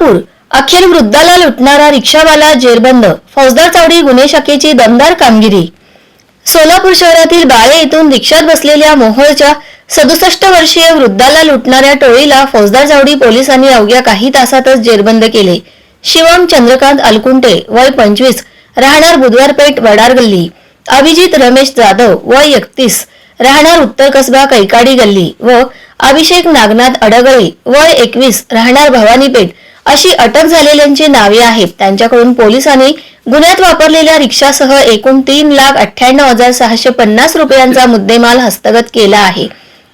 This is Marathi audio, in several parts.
कोल्हापूर अखेर वृद्धाला लुटणारा रिक्षावाला जेरबंद. फौजदार चावडी गुन्हे शाखेची दमदार कामगिरी. सोलापूर शहरातील बाळे येथून रिक्षात बसलेल्या मोहोळच्या सदुसष्ट वर्षीय वृद्धाला लुटणाऱ्या टोळीला फौजदार चावडी पोलिसांनी अवघ्या काही तासातच जेरबंद केले. शिवम चंद्रकांत अलकुंटे वय पंचवीस राहणार बुधवारपेठ वडार गल्ली अभिजित रमेश जाधव वय एकतीस राहणार उत्तर कसबा कैकाडी गल्ली. व अभिषेक नागनाथ अडगळे वय एकवीस राहणार भवानीपेठ अशी अटक झालेल्यांची नावे आहेत. त्यांच्याकडून पोलिसांनी गुन्ह्यात वापरलेल्या रिक्षासह एकूण तीन लाख अठ्ठ्याण्णव हजार सहाशे पन्नास रुपयांचा मुद्देमाल हस्तगत केला आहे.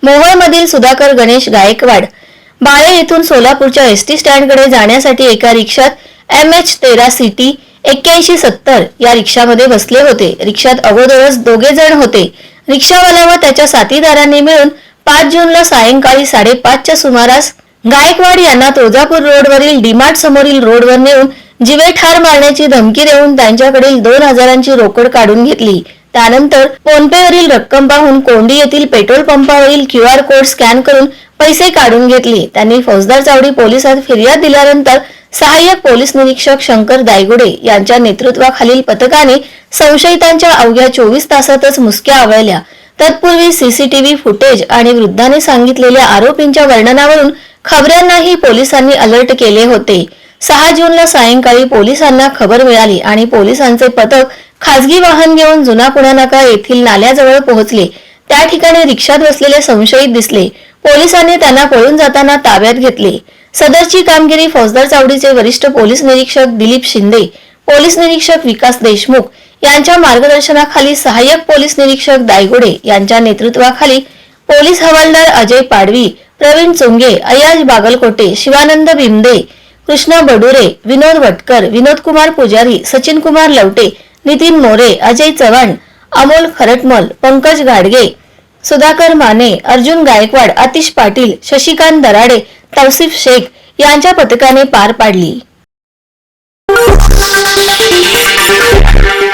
मोहोळमधील सुधाकर गणेश गायकवाड बाळे येथून सोलापूरच्या एसटी स्टँडकडे जाण्यासाठी एका रिक्षात एम एच तेरा सिटी एक्क्याऐंशी सत्तर या रिक्षामध्ये बसले होते. रिक्षात अगोदरच दोघे जण होते. रिक्षावाला व त्याच्या साथीदारांनी मिळून पाच जूनला सायंकाळी साडेपाचच्या सुमारास गायकवाड यांना तुळजापूर रोडवरील डीमार्ट समोरील रोडवर नेऊन जिवे ठार मारण्याची धमकी देऊन त्यांच्याकडील दोन हजारांची रोकड काढून घेतली. त्यानंतर फोनपेवरील रक्कम पाहून कोंडी येथील पेट्रोल पंपावरील क्यू आर कोड स्कॅन करून पैसे काढून घेतले. त्यांनी फौजदार चावडी पोलिसात फिर्याद दिल्यानंतर सहाय्यक पोलीस निरीक्षक शंकर दायगुडे यांच्या नेतृत्वाखालील पथकाने संशयितांच्या अवघ्या चोवीस तासातच मुसक्या आवळल्या. तत्पूर्वी सीसीटीव्ही फुटेज आणि वृद्धाने सांगितलेल्या आरोपींच्या वर्णनावरून खबऱ्यांनाही पोलिसांनी अलर्ट केले होते. सहा जूनला सायंकाळी पोलिसांना खबर मिळाली आणि पोलिसांचे पथक खासगी वाहन घेऊन जुना पुण्यानाका येथील नाल्याजवळ पोहोचले. त्या ठिकाणी रिक्षात बसलेले संशयित दिसले. पोलिसांनी त्यांना पळून जाताना ताब्यात घेतले. सदरची कामगिरी फौजदार चावडीचे वरिष्ठ पोलीस निरीक्षक दिलीप शिंदे पोलीस निरीक्षक विकास देशमुख यांच्या मार्गदर्शनाखाली सहाय्यक पोलीस निरीक्षक दायगुडे यांच्या नेतृत्वाखाली पोलीस हवालदार अजय पाडवी प्रवीण चुंगे अयाज बागलकोटे शिवानंद भिमदे कृष्णा बडुरे विनोद वटकर विनोद कुमार पुजारी सचिन कुमार लवटे नितीन मोरे अजय चव्हाण अमोल खरटमल पंकज गाडगे सुधाकर माने अर्जुन गायकवाड आतिश पाटील शशिकांत दराडे तौसिफ शेख यांच्या पथकाने पार पाडली.